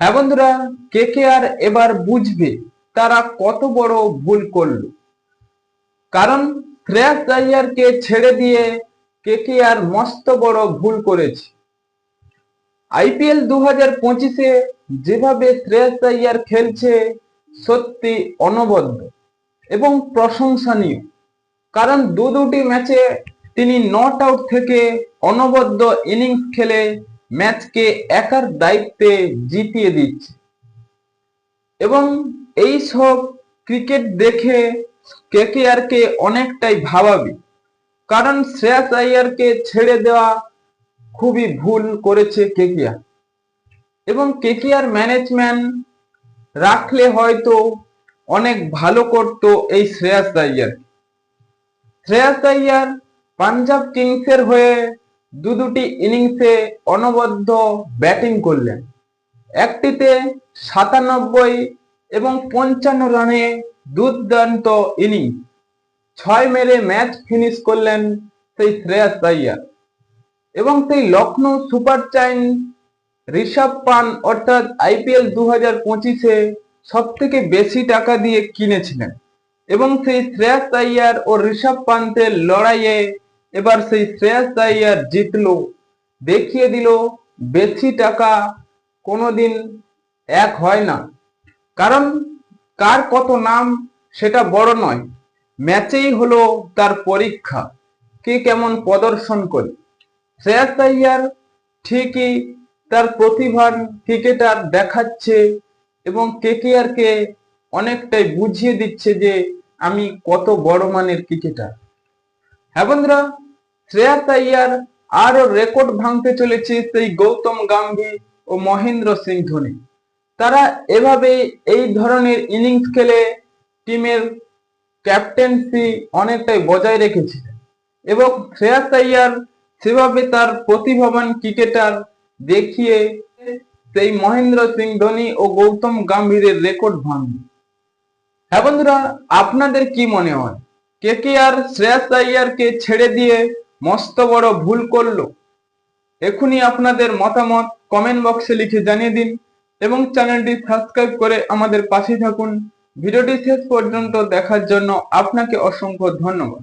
হ্যাঁ বন্ধুরা, কে কে আর এবার বুঝবে তারা কত বড় ভুল করল। কারণ শ্রেয়াস আইয়ারকে ছেড়ে দিয়ে কে কে আর মস্ত বড় ভুল করেছে। আইপিএল দু হাজার পঁচিশে যেভাবে শ্রেয়াস আইয়ার খেলছে, সত্যি অনবদ্য এবং প্রশংসনীয়। কারণ দু দুটি ম্যাচে তিনি নট আউট থেকে অনবদ্য ইনিংস খেলে ম্যাচকে একার দায়িত্বে জিতিয়ে দিচ্ছে। এবং এই সব ক্রিকেট দেখে কেকেআরকে অনেকটাই ভাবাবি। কারণ শ্রেয়াস আইয়ারকে ছেড়ে দেওয়া খুবই ভুল করেছে কেকিআর। এবং কেকিআর ম্যানেজমেন্ট রাখলে হয়তো অনেক ভালো করত এই শ্রেয়াস আইয়ার। শ্রেয়াস আইয়ার পাঞ্জাব কিংসের হয়ে দু দুটি ইনিংসে অনবদ্য ব্যাটিং করলেন। একটিতে সাতানব্বই এবং পঞ্চান্ন রানে দুর্দান্ত ইনিংস ছয় মেরে ম্যাচ ফিনিশ করলেন সেই শ্রেয়াস আইয়ার এবং সেই লখনৌ সুপার চাইন ঋষভ পান অর্থাৎ আইপিএল দু হাজার পঁচিশে সব থেকে বেশি টাকা দিয়ে কিনেছিলেন। এবং সেই শ্রেয়াস আইয়ার ও ঋষভ পান্তের লড়াইয়ে এবার সেই শ্রেয়াস আইয়ার জিতলো, দেখিয়ে দিল, বেশি টাকা কোনোদিন এক হয় না। কারণ কার কত নাম সেটা বড় নয়, ম্যাচেই হলো তার পরীক্ষা, কে কেমন প্রদর্শন করে। শ্রেয়াস আইয়ার ঠিকই তার প্রতিভার ক্রিকেটার দেখাচ্ছে এবং কেকেআরকে অনেকটাই বুঝিয়ে দিচ্ছে যে আমি কত বড় মানের ক্রিকেটার। হ্যাঁ বন্ধুরা শ্রেয়াস আইয়ার আরও রেকর্ড ভাঙতে চলেছে সেই গৌতম গাম্ভীর ও মহেন্দ্র সিং ধোনি। তারা এভাবে এই ধরনের ইনিংস খেলে টিমের ক্যাপ্টেন্সি অনেকটাই বজায় রেখেছিলেন এবং শ্রেয়া তাইয়ার সেভাবে তার প্রতিভাবান ক্রিকেটার দেখিয়ে সেই মহেন্দ্র সিং ধোনি ও গৌতম গাম্ভীরের রেকর্ড ভাঙবে। হ্যাঁ বন্ধুরা, আপনাদের কি মনে হয়? কে কে আর শ্রেয়াস আইয়ারকে ছেড়ে দিয়ে মস্ত বড় ভুল করল? এখনই আপনাদের মতামত কমেন্ট বক্সে লিখে জানিয়ে দিন এবং চ্যানেলটি সাবস্ক্রাইব করে আমাদের পাশে থাকুন। ভিডিওটি শেষ পর্যন্ত দেখার জন্য আপনাকে অসংখ্য ধন্যবাদ।